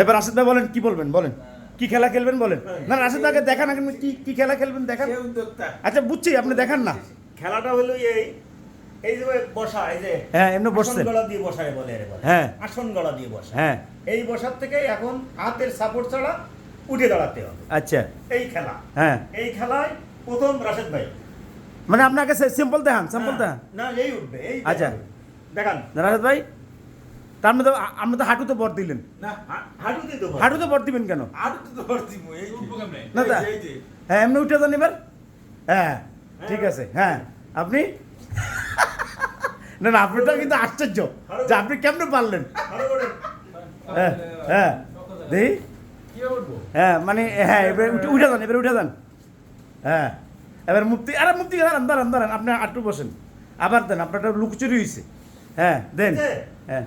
এবার রাশেদ ভাই বলেন কি বলবেন? বলেন। কি খেলা খেলবেন বলেন? না রাশেদ ভাইকে দেখান আগে কি কি খেলা খেলবেন দেখান। আচ্ছা বুঝছি আপনি দেখান না। খেলাটা হলো এই এই যে বসা এই যে হ্যাঁ, এমনি বসছেন। গলা দিয়ে বসায় বলে হ্যাঁ। আসন গলা দিয়ে বসা। হ্যাঁ। এই বসার থেকে এখন হাতের সাপোর্ট ছাড়া উঠে দাঁড়াতে হবে। আচ্ছা। এই খেলা। হ্যাঁ। এই খেলায় প্রথম রাশেদ ভাই মানে আপনাকে সিম্পল দেখান সিম্পল হ্যাঁ, দেখান। না এই উঠবে এই আচ্ছা। দেখান। রাশেদ ভাই তার মধ্যে আপনি তো হাঁটুতে বর দিলেন। না হা- হাঁটু দিয়ে হাঁটুতে বর দিবেন কেন? আর তো ধরছি মু এই না তা হ্যাঁ এমনি উঠে যান এবার। হ্যাঁ ঠিক আছে। হ্যাঁ আপনি? না না আপনারটা কিন্তু আশ্চর্য। যে আপনি কেমনে পারলেন? হ্যাঁ হ্যাঁ। দেখি। হ্যাঁ মানে হ্যাঁ এবার উঠে উঠে যান এবার উঠে যান। হ্যাঁ এবার মুক্তি আরে মুক্তি দাঁড়ান দাঁড়ান দাঁড়ান আপনি আটটু বসেন। আবার দেন আপনারটা লুকচুরি হয়েছে হ্যাঁ দেন। হ্যাঁ এবার আপনি আসুন। পোস্টার